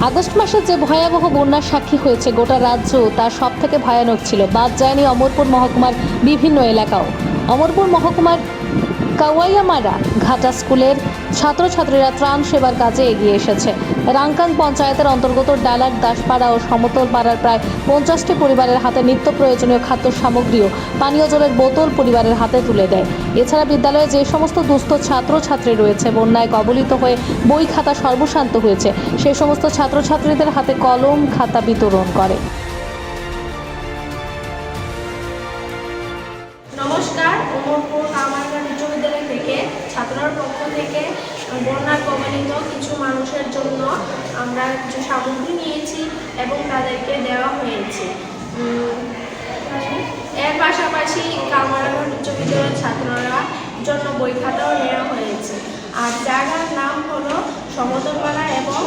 August মাসে যে ভয়াবহ বন্যার সাক্ষী হয়েছে গোটা রাজ্য তার সব থেকে ভয়ানক ছিল। বাদ যায়নি অমরপুর মহকুমার বিভিন্ন এলাকাও। অমরপুর মহকুমার কাওয়াইয়ামারা ঘাটা স্কুলের ছাত্রছাত্রীরা ত্রাণ সেবার কাজে এগিয়ে এসেছে। রাংকাং পঞ্চায়েতের অন্তর্গত ডালার দাসপাড়া ও সমতল পাড়ার প্রায় পঞ্চাশটি পরিবারের হাতে নিত্য প্রয়োজনীয় খাদ্য সামগ্রীও পানীয় জলের বোতল পরিবারের হাতে তুলে দেয়। এছাড়া বিদ্যালয়ে যে সমস্ত দুস্থ ছাত্রছাত্রী রয়েছে, বন্যায় কবলিত হয়ে বই খাতা সর্বশান্ত হয়েছে সেই সমস্ত ছাত্রছাত্রীদের হাতে কলম, খাতা বিতরণ করে। ছাত্রর পক্ষ থেকে বন্যা কবলিত কিছু মানুষের জন্য আমরা কিছু সামগ্রী নিয়েছি এবং তাদেরকে দেওয়া হয়েছে। এর পাশাপাশি কামারাঘাট উচ্চ বিদ্যালয়ের ছাত্ররা জন্য বই খাতাও নেওয়া হয়েছে। আর জায়গার নাম হলো সমতলপাড়া এবং